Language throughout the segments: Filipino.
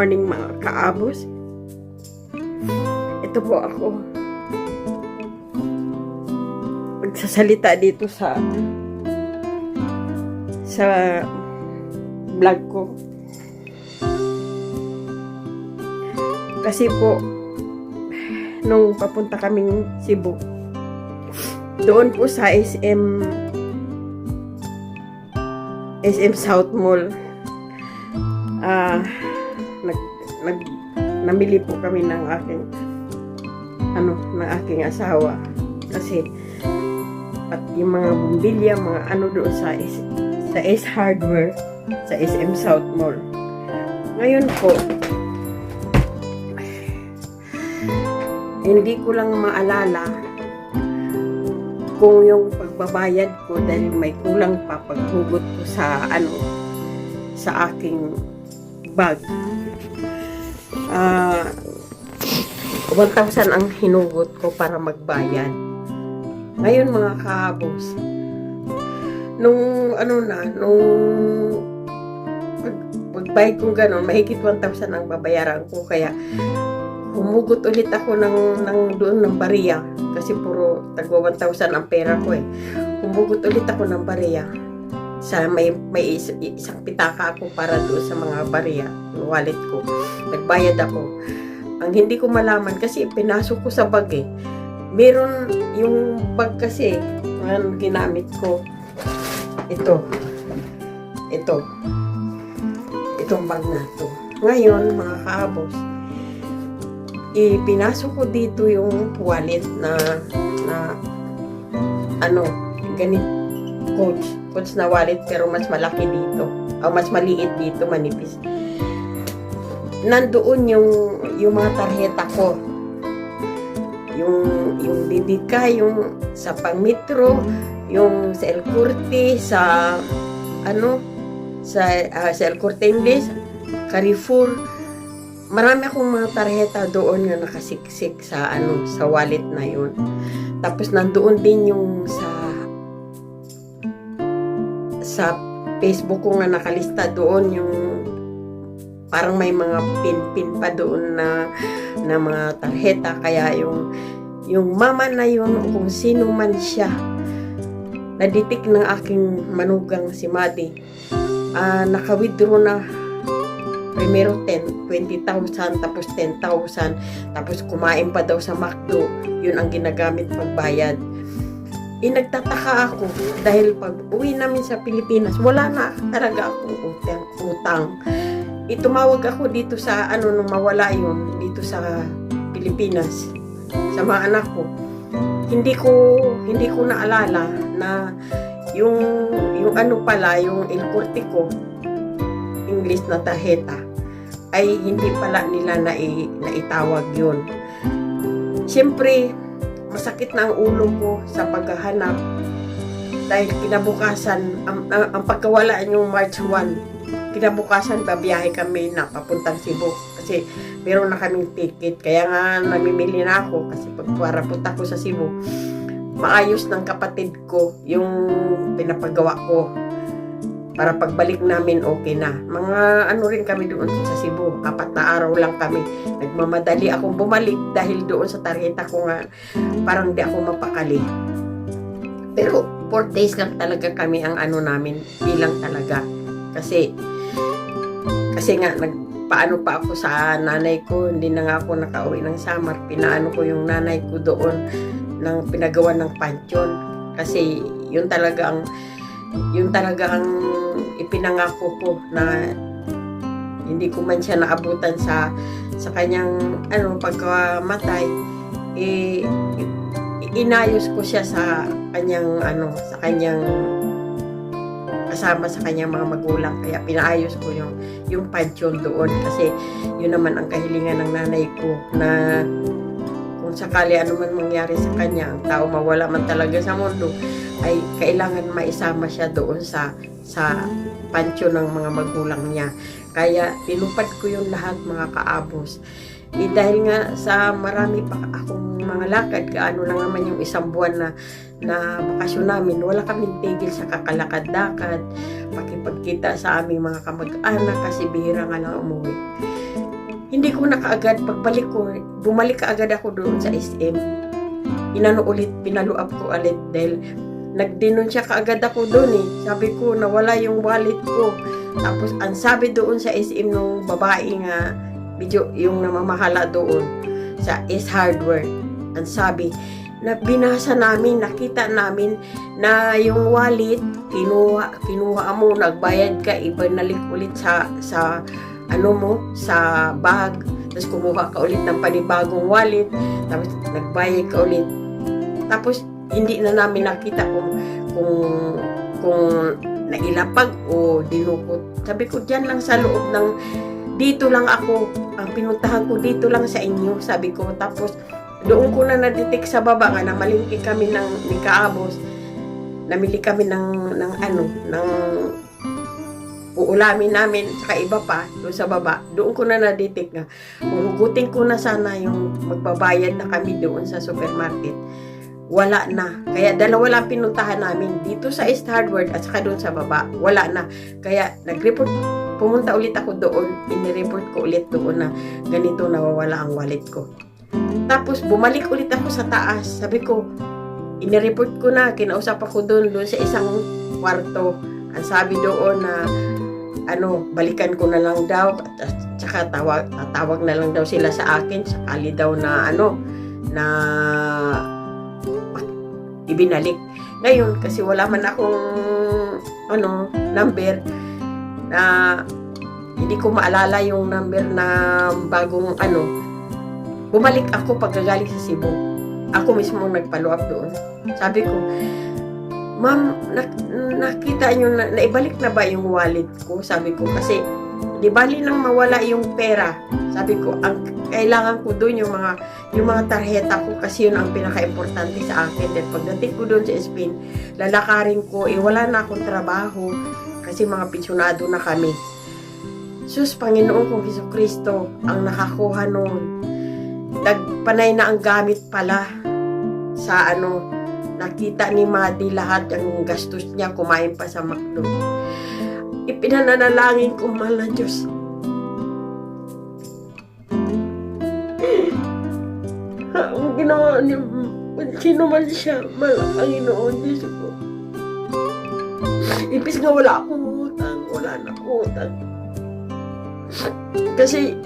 morning mga kaabos. Ito po ako. Magsasalita dito sa sa vlog ko. Kasi po nung papunta kaming Cebu doon po sa SM SM South Mall ah nag, nag namili po kami ng aking ano ng aking asawa kasi at yung mga bumbilya mga ano doon sa S, sa S Hardware sa SM South Mall ngayon po hindi ko lang maalala kung yung pagbabayad ko dahil may kulang pa paghugot ko sa ano sa aking bag. Ah 1,000 ang hinugot ko para magbayad. Ngayon mga kahabos, nung ano na, nung pag, pagbayad kong gano'n, mahigit 1,000 ang babayaran ko. Kaya humugot ulit ako ng, ng doon ng bariya kasi puro tagwa 1,000 ang pera ko eh. Humugot ulit ako ng bariya sa may may is, isang pitaka ako para doon sa mga bariya, yung wallet ko. Nagbayad ako. Ang hindi ko malaman kasi pinasok ko sa bag eh. Meron yung bag kasi ang ginamit ko. Ito. Ito. Itong bag na to. Ngayon, mga kaabos, ipinasok ko dito yung wallet na na ano, ganit coach, coach na wallet pero mas malaki dito. O mas maliit dito, manipis. Nandoon yung yung mga tarjeta ko. Yung yung bibika, yung sa pangmetro, yung sa El Corte, sa ano, sa ah, sa El Corte Inglés, Carrefour, marami akong mga tarjeta doon na nakasiksik sa ano sa wallet na yun. Tapos nandoon din yung sa sa Facebook ko nga nakalista doon yung parang may mga pin-pin pa doon na na mga tarjeta kaya yung yung mama na yun kung sino man siya naditik ng aking manugang si Madi ah naka-withdraw na primero 10, 20,000, tapos 10,000, tapos kumain pa daw sa McDo. Yun ang ginagamit pagbayad. Eh, nagtataka ako dahil pag uwi namin sa Pilipinas, wala na talaga akong utang. utang. Itumawag ako dito sa, ano, nung mawala yun, dito sa Pilipinas, sa mga anak ko. Hindi ko, hindi ko naalala na yung, yung ano pala, yung El Corte ko, English na tarjeta ay hindi pala nila na naitawag yun. Siyempre, masakit na ang ulo ko sa paghahanap dahil kinabukasan, ang, ang, ang pagkawala yung March 1, kinabukasan babiyahe kami na papuntang Cebu kasi meron na kaming ticket. Kaya nga namimili na ako kasi pag para punta ko sa Cebu maayos ng kapatid ko yung pinapagawa ko para pagbalik namin okay na. Mga ano rin kami doon sa Cebu, apat na araw lang kami. Nagmamadali akong bumalik dahil doon sa tarjeta ko nga parang di ako mapakali. Pero 4 days lang talaga kami ang ano namin bilang talaga. Kasi kasi nga nagpaano pa ako sa nanay ko, hindi na nga ako nakauwi ng Samar. Pinaano ko yung nanay ko doon ng pinagawa ng pansyon. Kasi yun talaga ang yun talaga ang ipinangako ko na hindi ko man siya naabutan sa sa kanyang ano pagkamatay eh inayos ko siya sa kanyang ano sa kanyang kasama sa kanyang mga magulang. Kaya pinaayos ko yung yung pension doon. Kasi yun naman ang kahilingan ng nanay ko na kung sakali ano man mangyari sa kanya ang tao mawala man talaga sa mundo ay kailangan maisama siya doon sa sa pansyo ng mga magulang niya. Kaya tinupad ko yung lahat mga kaabos. Eh, dahil nga sa marami pa akong mga lakad, gaano lang naman yung isang buwan na, na bakasyon namin, wala kaming tigil sa kakalakad-lakad, pakipagkita sa aming mga kamag-anak kasi bihira nga lang umuwi. hindi ko na kaagad, pagbalik ko, bumalik kaagad ako doon sa SM. Inano ulit, pinaluap ko ulit dahil nagdenunsya kaagad ako doon eh. Sabi ko, nawala yung wallet ko. Tapos, ang sabi doon sa SM nung babae nga, medyo yung namamahala doon sa S Hardware, ang sabi, na binasa namin, nakita namin na yung wallet, kinuha, kinuha mo, nagbayad ka, ibinalik ulit sa, sa, ano mo, sa bag, tapos kumuha ka ulit ng panibagong wallet, tapos nagbayad ka ulit. Tapos, hindi na namin nakita kung, kung, kung nailapag o dinukot. Sabi ko, dyan lang sa loob ng, dito lang ako, ang pinuntahan ko dito lang sa inyo, sabi ko. Tapos, doon ko na na-detect sa baba nga na malingki kami ng ni Kaabos. Namili kami ng ng ano, ng uulamin namin saka iba pa doon sa baba. Doon ko na na-detect nga. Hugutin ko na sana yung magbabayad na kami doon sa supermarket. Wala na. Kaya dalawa lang pinuntahan namin dito sa East Hardware at saka doon sa baba. Wala na. Kaya nag-report pumunta ulit ako doon. Inireport ko ulit doon na ganito nawawala ang wallet ko. Tapos bumalik ulit ako sa taas. Sabi ko, inireport ko na, kinausap ako doon, doon sa isang kwarto. Ang sabi doon na, ano, balikan ko na lang daw, at tsaka tawag, tatawag na lang daw sila sa akin, sakali daw na, ano, na ibinalik. Ngayon, kasi wala man akong, ano, number, na hindi ko maalala yung number na bagong, ano, bumalik ako pagkagaling sa Cebu. Ako mismo nagpalo up doon. Sabi ko, Ma'am, nak- nakita nyo na, naibalik na ba yung wallet ko? Sabi ko, kasi di bali nang mawala yung pera. Sabi ko, ang kailangan ko doon yung mga yung mga tarheta ko kasi yun ang pinaka-importante sa akin. Then pagdating ko doon sa Spain, lalakarin ko, eh wala na akong trabaho kasi mga pensyonado na kami. Sus, Panginoon kong Heso Kristo, ang nakakuha noon. Nagpanay na ang gamit pala sa ano, nakita ni Madi lahat ang gastos niya kumain pa sa McDo. Ipinananalangin ko, mahal na Diyos. Ang ginawa ni sino man siya, mahal ang Panginoon Diyos ko. Ipis nga wala akong utang, wala na akong utang. Kasi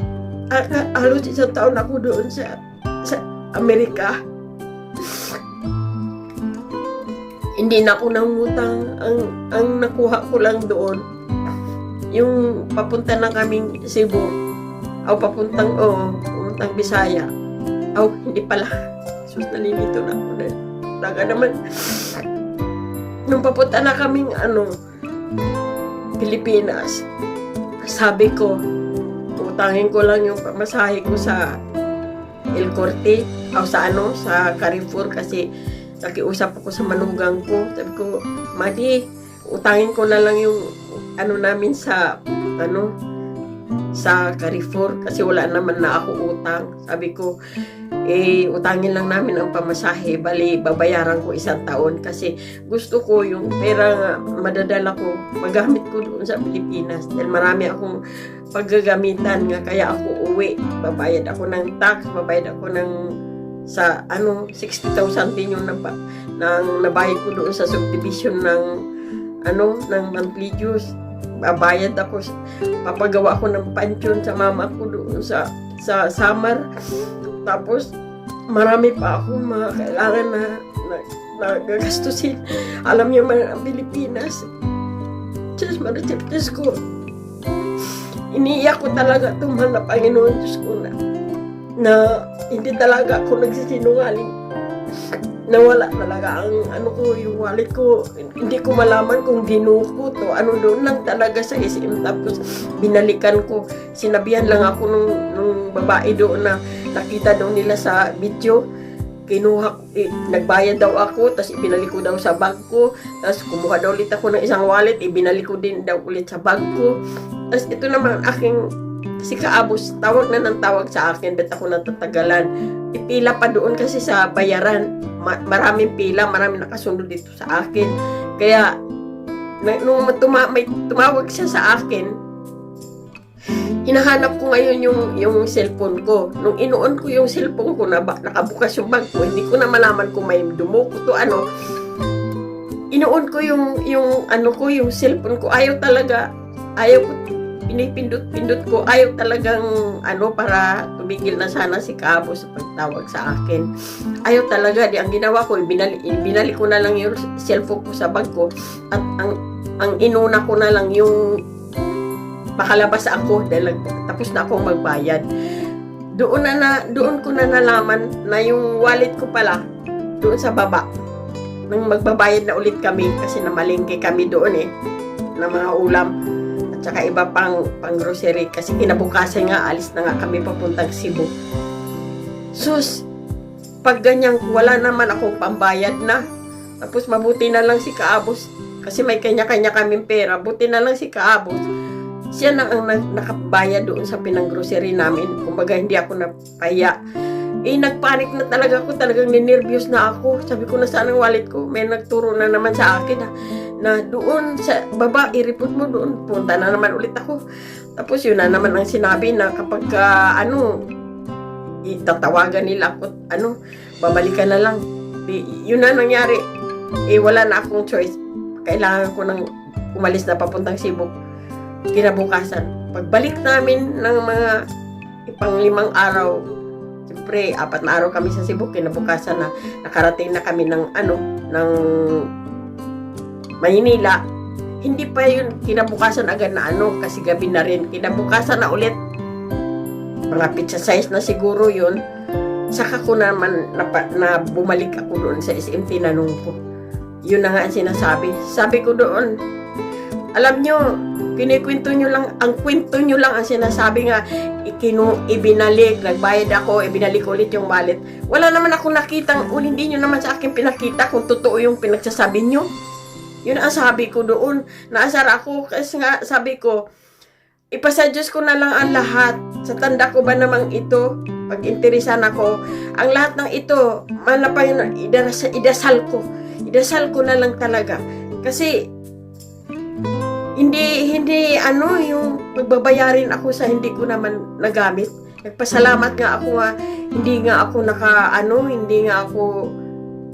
halos isang taon ako doon sa sa Amerika. Hindi na ako nangutang. Ang, ang nakuha ko lang doon, yung papunta na kaming Cebu. O papuntang, o, papuntang Bisaya. O, hindi pala. Sus, nalilito na ako na. Talaga naman. Nung papunta na kaming, ano, Pilipinas, sabi ko, utangin ko lang yung pamasahe ko sa El Corte o sa ano, sa Carrefour kasi nakiusap ako sa manugang ko. Sabi ko, Madi, utangin ko na lang yung ano namin sa ano sa Carrefour kasi wala naman na ako utang. Sabi ko, eh, utangin lang namin ang pamasahe. Bali, babayaran ko isang taon kasi gusto ko yung pera nga madadala ko, magamit ko doon sa Pilipinas. Dahil marami akong paggagamitan nga kaya ako uwi. Babayad ako ng tax, babayad ako ng sa ano 60,000 din yung naba, nang nabayad ko doon sa subdivision ng ano ng monthly dues babayad ako. Papagawa ako ng pansyon sa mama ko doon sa sa summer. Tapos marami pa ako mga kailangan na, na, na gagastusin alam niyo man Pilipinas Diyos Maria Diyos ko. Iniiyak ko talaga itong mga Panginoon Diyos ko na na hindi talaga ako nagsisinungaling na wala talaga ang ano ko yung wallet ko. Hindi ko malaman kung dinukot o ano doon lang talaga sa SM tapos binalikan ko. Sinabihan lang ako nung, nung babae doon na nakita daw nila sa video. Kinuha eh, nagbayad daw ako tapos ibinalik ko daw sa bag ko tapos kumuha daw ulit ako ng isang wallet ibinalik ko din daw ulit sa bag ko tapos ito naman aking si Kaabos tawag na ng tawag sa akin bet ako natatagalan ipila pa doon kasi sa bayaran Ma- maraming pila maraming nakasunod dito sa akin kaya nung tuma- may tumawag siya sa akin hinahanap ko ngayon yung, yung cellphone ko. Nung inuon ko yung cellphone ko, na nakabukas yung bag ko, hindi ko na malaman kung may dumuko to ano. Inuon ko yung, yung ano ko, yung cellphone ko. Ayaw talaga, ayaw ko, pinipindot-pindot ko. Ayaw talagang, ano, para tumigil na sana si Kabo sa pagtawag sa akin. Ayaw talaga. Di, ang ginawa ko, ibinali, ibinali ko na lang yung cellphone ko sa bag ko. At ang, ang inuna ko na lang yung makalabas ako dahil tapos na akong magbayad. Doon na, na doon ko na nalaman na yung wallet ko pala doon sa baba. Nang magbabayad na ulit kami kasi namalingke kami doon eh ng mga ulam at saka iba pang pang grocery kasi kinabukasan nga alis na nga kami papuntang Cebu. Sus, pag ganyan wala naman akong pambayad na. Tapos mabuti na lang si Kaabos kasi may kanya-kanya kaming pera. Buti na lang si Kaabos siya na ang nakabayad doon sa pinang-grocery namin. Kumbaga, hindi ako napaya. Eh, nagpanik na talaga ako. Talagang ninervyos na ako. Sabi ko na saan ang wallet ko. May nagturo na naman sa akin na, na doon sa baba, i-report mo doon. Punta na naman ulit ako. Tapos yun na naman ang sinabi na kapag ka, ano, itatawagan nila ako, ano, babalikan na lang. Di, yun na nangyari. Eh, wala na akong choice. Kailangan ko nang umalis na papuntang Cebu kinabukasan. Pagbalik namin ng mga ipang limang araw, siyempre, apat na araw kami sa Cebu, kinabukasan na nakarating na kami ng ano, ng Maynila. Hindi pa yun kinabukasan agad na ano, kasi gabi na rin. Kinabukasan na ulit. Mga pizza size na siguro yun. Saka ko naman na, na bumalik ako doon sa SM tinanong ko. Yun na nga ang sinasabi. Sabi ko doon, alam nyo, kinikwento nyo lang, ang kwento nyo lang ang sinasabi nga, ikinu, ibinalik, nagbayad ako, ibinalik ulit yung wallet. Wala naman ako nakitang, o hindi nyo naman sa akin pinakita kung totoo yung pinagsasabi nyo. Yun ang sabi ko doon. Naasar ako kasi nga sabi ko, ipasa Diyos ko na lang ang lahat. Sa tanda ko ba namang ito, pag interesan ako, ang lahat ng ito, malapay na, idasal, idasal ko. Idasal ko na lang talaga. Kasi, hindi, hindi, ano, yung pagbabayarin ako sa hindi ko naman nagamit. Nagpasalamat nga ako nga, hindi nga ako naka, ano, hindi nga ako,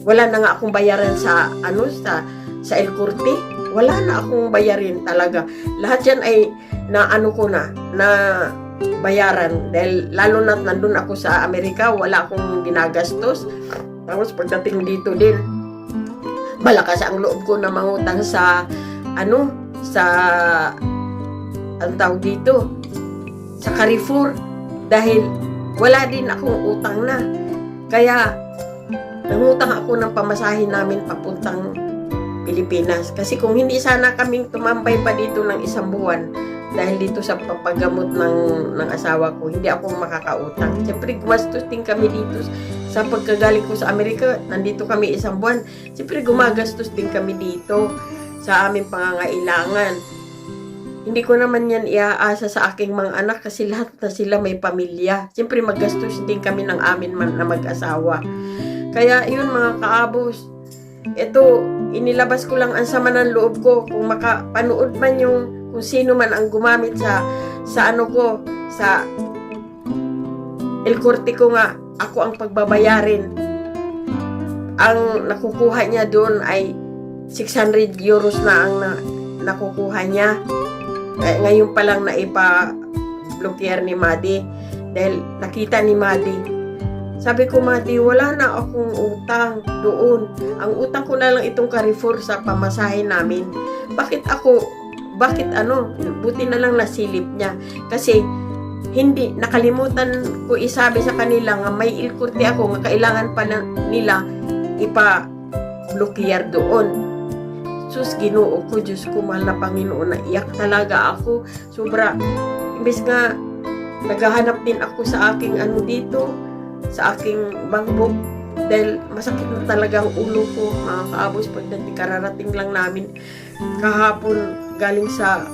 wala na nga akong bayaran sa, ano, sa, sa El Corte. Wala na akong bayarin talaga. Lahat yan ay, na ano ko na, na bayaran. Dahil lalo na nandun ako sa Amerika, wala akong ginagastos. Tapos pagdating dito din, malakas ang loob ko na mangutang sa, ano, sa ang tawag dito sa Carrefour dahil wala din akong utang na kaya nangutang ako ng pamasahin namin papuntang Pilipinas kasi kung hindi sana kaming tumambay pa dito ng isang buwan dahil dito sa papagamot ng, ng asawa ko, hindi ako makakautang. Siyempre, gumastos din kami dito sa pagkagaling ko sa Amerika. Nandito kami isang buwan. Siyempre, gumagastos din kami dito sa aming pangangailangan. Hindi ko naman yan iaasa sa aking mga anak kasi lahat na sila may pamilya. Siyempre maggastos din kami ng amin man na mag-asawa. Kaya yun mga kaabos, ito, inilabas ko lang ang sama ng loob ko. Kung makapanood man yung kung sino man ang gumamit sa sa ano ko, sa El Corte ko nga, ako ang pagbabayarin. Ang nakukuha niya doon ay 600 euros na ang na, nakukuha niya. Eh, ngayon pa lang na ipa-blocker ni Madi dahil nakita ni Madi. Sabi ko, Madi, wala na akong utang doon. Ang utang ko na lang itong Carrefour sa pamasahin namin. Bakit ako, bakit ano, buti na lang nasilip niya. Kasi, hindi, nakalimutan ko isabi sa kanila nga may ilkurte ako, nga kailangan pa nila ipa-blocker doon. Sus, ginoo ko, Diyos ko, mahal na Panginoon, naiyak talaga ako. Sobra, imbes nga, naghahanap din ako sa aking ano dito, sa aking bankbook. Dahil masakit na talaga ang ulo ko, mga kaabos, pagdating kararating lang namin kahapon galing sa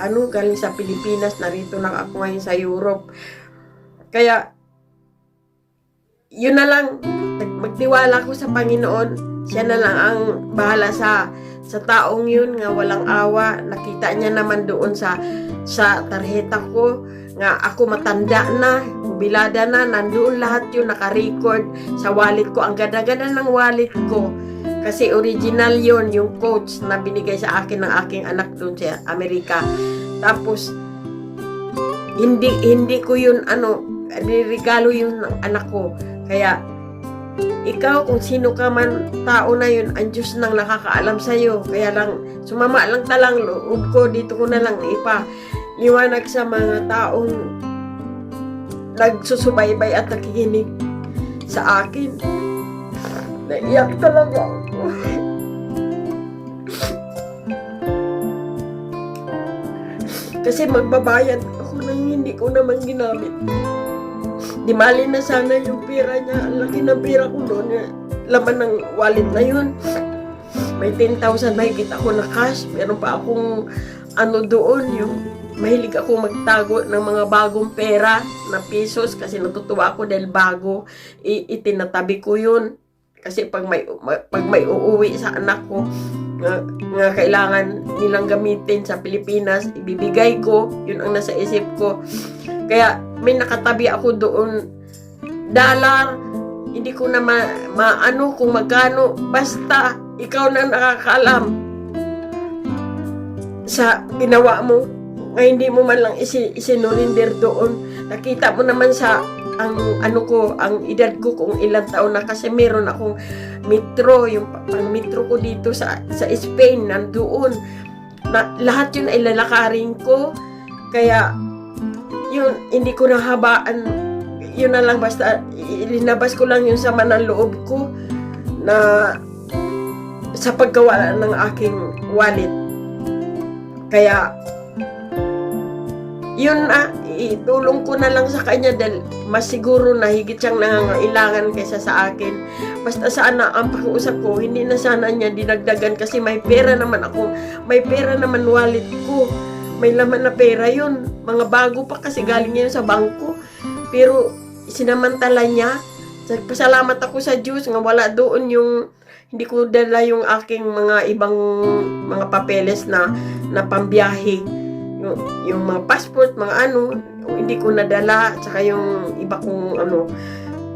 ano, galing sa Pilipinas, narito na ako ngayon sa Europe. Kaya, yun na lang, magtiwala ko sa Panginoon, siya na lang ang bahala sa sa taong yun nga walang awa. Nakita niya naman doon sa sa tarjeta ko nga ako matanda na, jubilada na, nandoon lahat yun naka-record sa wallet ko. Ang ganda-ganda ng wallet ko. Kasi original yon yung coach na binigay sa akin ng aking anak doon sa Amerika. Tapos, hindi hindi ko yun ano, regalo yun ng anak ko. Kaya, ikaw kung sino ka man tao na yun, ang Diyos nang nakakaalam sa'yo. Kaya lang, sumama lang talang loob ko, dito ko na lang ipa liwanag sa mga taong nagsusubaybay at nakikinig sa akin. Naiyak talaga ako. Kasi magbabayad ako nang hindi ko naman ginamit. Di mali na sana yung pera niya. Ang laki ng pera ko doon. Laman ng wallet na yun. May 10,000 mahigit ako na cash. Meron pa akong ano doon, yung mahilig ako magtago ng mga bagong pera na pesos kasi natutuwa ako dahil bago. I- itinatabi ko yun. Kasi pag may, ma- pag may uuwi sa anak ko, nga, nga kailangan nilang gamitin sa Pilipinas, ibibigay ko, yun ang nasa isip ko. Kaya may nakatabi ako doon, dollar, hindi ko na ma, maano kung magkano, basta ikaw na nakakaalam sa ginawa mo nga hindi mo man lang isi, isinurinder doon. Nakita mo naman sa ang ano ko, ang edad ko kung ilang taon na kasi meron akong metro, yung pa- pang metro ko dito sa sa Spain nandoon. Na, lahat yun ay lalakarin ko. Kaya yun hindi ko nahabaan yun na lang basta ilinabas ko lang yung sama ng loob ko na sa paggawa ng aking wallet. Kaya yun na, itulong ko na lang sa kanya dahil mas siguro na higit siyang nangangailangan kaysa sa akin. Basta sana ang pakiusap ko, hindi na sana niya dinagdagan kasi may pera naman ako, may pera naman wallet ko. May laman na pera yun. Mga bago pa kasi galing yun sa bangko. Pero sinamantala niya. Pasalamat ako sa Diyos nga wala doon yung hindi ko dala yung aking mga ibang mga papeles na na pambiyahe yung, yung mga passport, mga ano, hindi ko nadala, tsaka yung iba kong ano,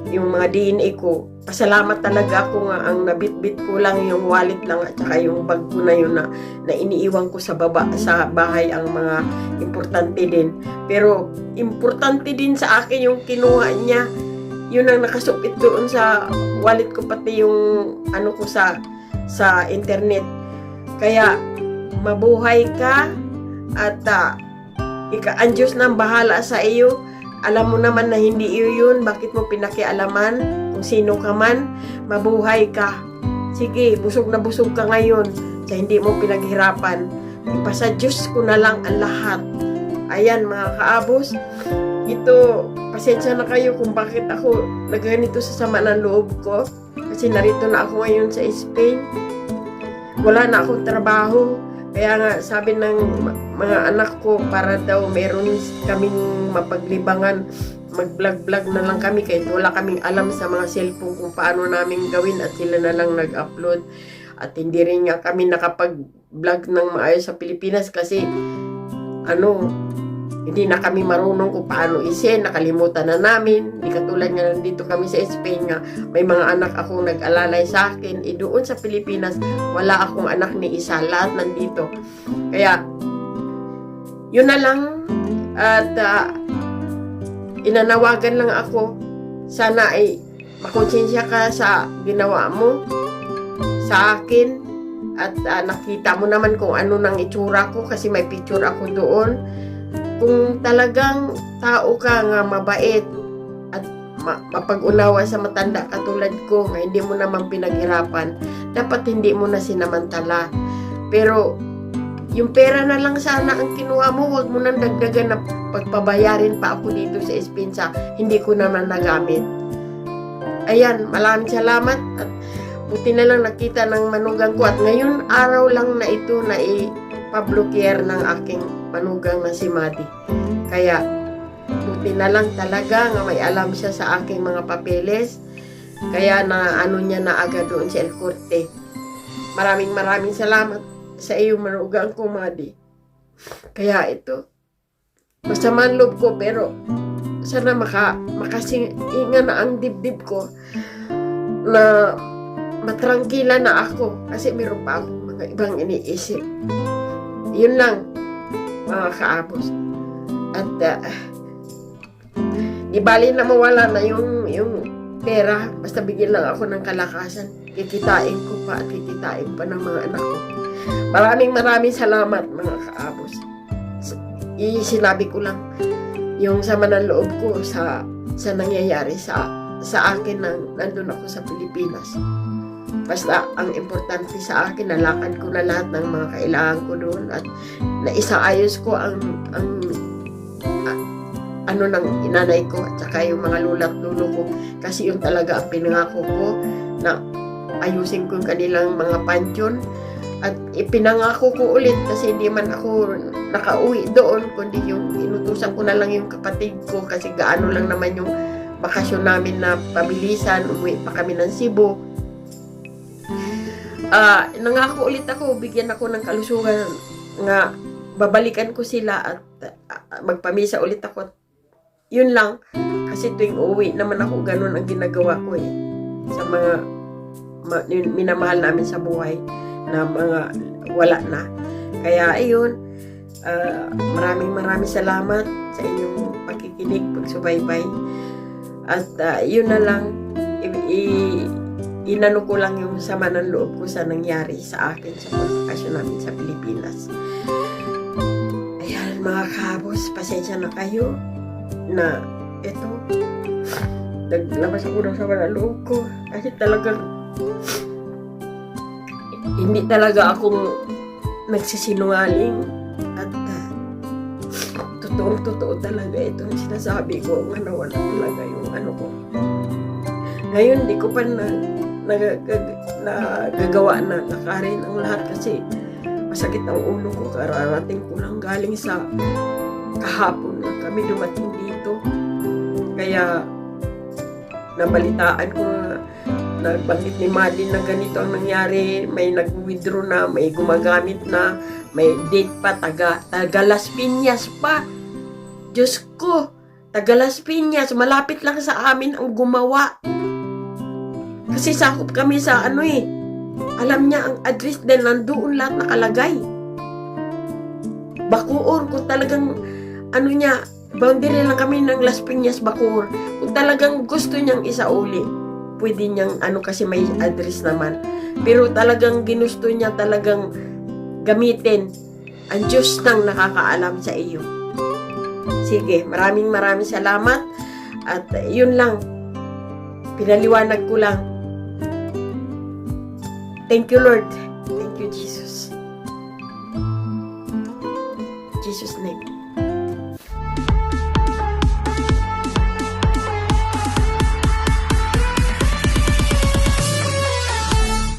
yung mga DNA ko. Pasalamat talaga ako nga ang nabitbit ko lang yung wallet lang at saka yung bag ko na yun na, na iniiwan ko sa baba sa bahay ang mga importante din. Pero importante din sa akin yung kinuha niya. Yun ang nakasupit doon sa wallet ko pati yung ano ko sa sa internet. Kaya mabuhay ka at uh, ika ang Diyos nang bahala sa iyo. Alam mo naman na hindi iyo yun. Bakit mo pinakialaman? Kung sino ka man, mabuhay ka. Sige, busog na busog ka ngayon sa hindi mo pinaghirapan. Ipasa Diyos ko na lang ang lahat. Ayan mga kaabos, ito, pasensya na kayo kung bakit ako nagganito sa sama ng loob ko. Kasi narito na ako ngayon sa Spain. Wala na akong trabaho. Kaya nga, sabi ng mga anak ko, para daw meron kaming mapaglibangan, mag-vlog-vlog na lang kami kahit wala kaming alam sa mga cellphone kung paano namin gawin at sila na lang nag-upload. At hindi rin nga kami nakapag-vlog ng maayos sa Pilipinas kasi ano, hindi na kami marunong kung paano isin, nakalimutan na namin. Hindi katulad nga nandito kami sa Spain nga, may mga anak akong nag-alalay sa akin. E doon sa Pilipinas, wala akong anak ni isa, lahat nandito. Kaya, yun na lang. At ah, inanawagan lang ako. Sana ay makonsensya ka sa ginawa mo sa akin. At ah, nakita mo naman kung ano nang itsura ko kasi may picture ako doon kung talagang tao ka nga mabait at ma- mapag-unawa sa matanda katulad ko nga hindi mo naman pinaghirapan, dapat hindi mo na sinamantala. Pero yung pera na lang sana ang kinuha mo, wag mo nang dagdagan na pagpabayarin pa ako dito sa Espinsa, hindi ko naman nagamit. Ayan, maraming salamat at buti na lang nakita ng manugang ko at ngayon araw lang na ito na i-pablockier ng aking manugang na si Madi. Kaya, buti na lang talaga nga may alam siya sa aking mga papeles. Kaya na ano niya na agad doon sa El Corte. maraming maraming salamat sa iyo manugang ko, Madi. Kaya ito, masama ang loob ko, pero sana maka, makasinga na ang dibdib ko na matrangkila na ako kasi meron pa akong mga ibang iniisip. Yun lang, mga kaabos. At uh, di na mawala na yung, yung pera, basta bigyan lang ako ng kalakasan. Kikitain ko pa at kikitain pa ng mga anak ko. Maraming maraming salamat mga kaabos. Isinabi ko lang yung sama ng loob ko sa sa nangyayari sa sa akin nang nandun ako sa Pilipinas. Basta ang importante sa akin, nalakad ko na lahat ng mga kailangan ko doon at naisaayos ko ang ang a- ano ng inanay ko at saka yung mga lula at lulo ko. Kasi yung talaga ang pinangako ko na ayusin ko yung kanilang mga pansyon at ipinangako ko ulit kasi hindi man ako nakauwi doon kundi yung inutusan ko na lang yung kapatid ko kasi gaano lang naman yung bakasyon namin na pabilisan umuwi pa kami ng Cebu ah nangako ulit ako bigyan ako ng kalusugan nga babalikan ko sila at ah, magpamisa ulit ako yun lang kasi tuwing uwi naman ako ganun ang ginagawa ko eh sa mga ma- yun, minamahal namin sa buhay na mga wala na. Kaya ayun, ah, maraming maraming salamat sa inyong pakikinig, pagsubaybay. At ah, yun na lang, i- i- inano ko lang yung sama ng loob ko sa nangyari sa akin sa pagkakasyon namin sa Pilipinas. Ayan mga kabos, pasensya na kayo na ito, naglabas ako ng sama ng loob ko. Kasi talagang hindi talaga akong nagsisinungaling. At uh, totoong totoo talaga itong sinasabi ko. Nga nawala talaga yung ano ko. Ngayon di ko pa na nagagawa na lakarin ang lahat kasi masakit ang ulo ko kararating ko lang galing sa kahapon na kami dumating dito kaya nabalitaan ko na nabanggit ni Madeline na ganito ang nangyari, may nag-withdraw na, may gumagamit na, may date pa, taga, taga Las Piñas pa. Diyos ko, taga Las Piñas, malapit lang sa amin ang gumawa. Kasi sakop kami sa ano eh, alam niya ang address din, nandoon lahat nakalagay. Bacoor, kung talagang, ano niya, boundary lang kami ng Las Piñas, Bacoor. Kung talagang gusto niyang isauli, pwede niyang ano kasi may address naman. Pero talagang ginusto niya talagang gamitin. Ang Diyos nang nakakaalam sa iyo. Sige, maraming maraming salamat. At yun lang. Pinaliwanag ko lang. Thank you, Lord.